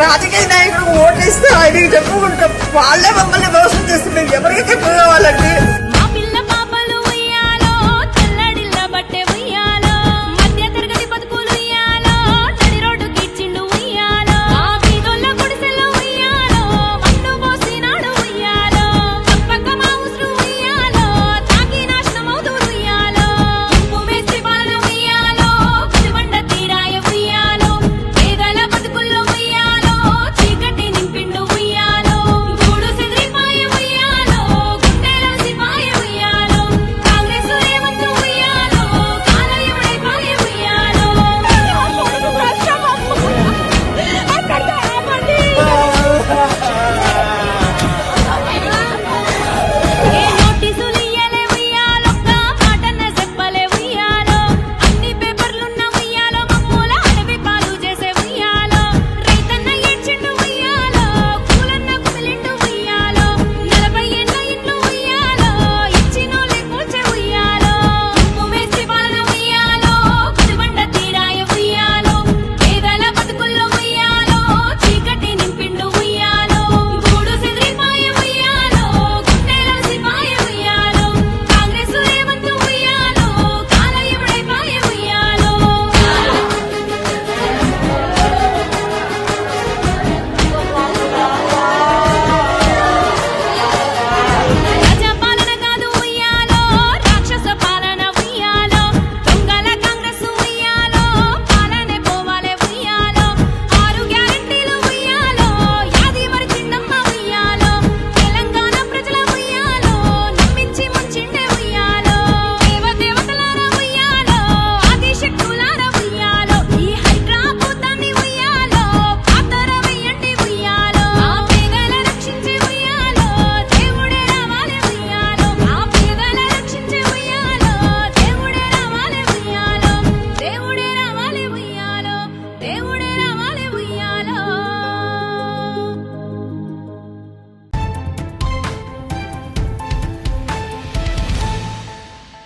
రాజకీయ నాయకుడు ఓట్లు ఇస్తే ఆయన చెప్పుకుంటాం వాళ్ళే మమ్మల్ని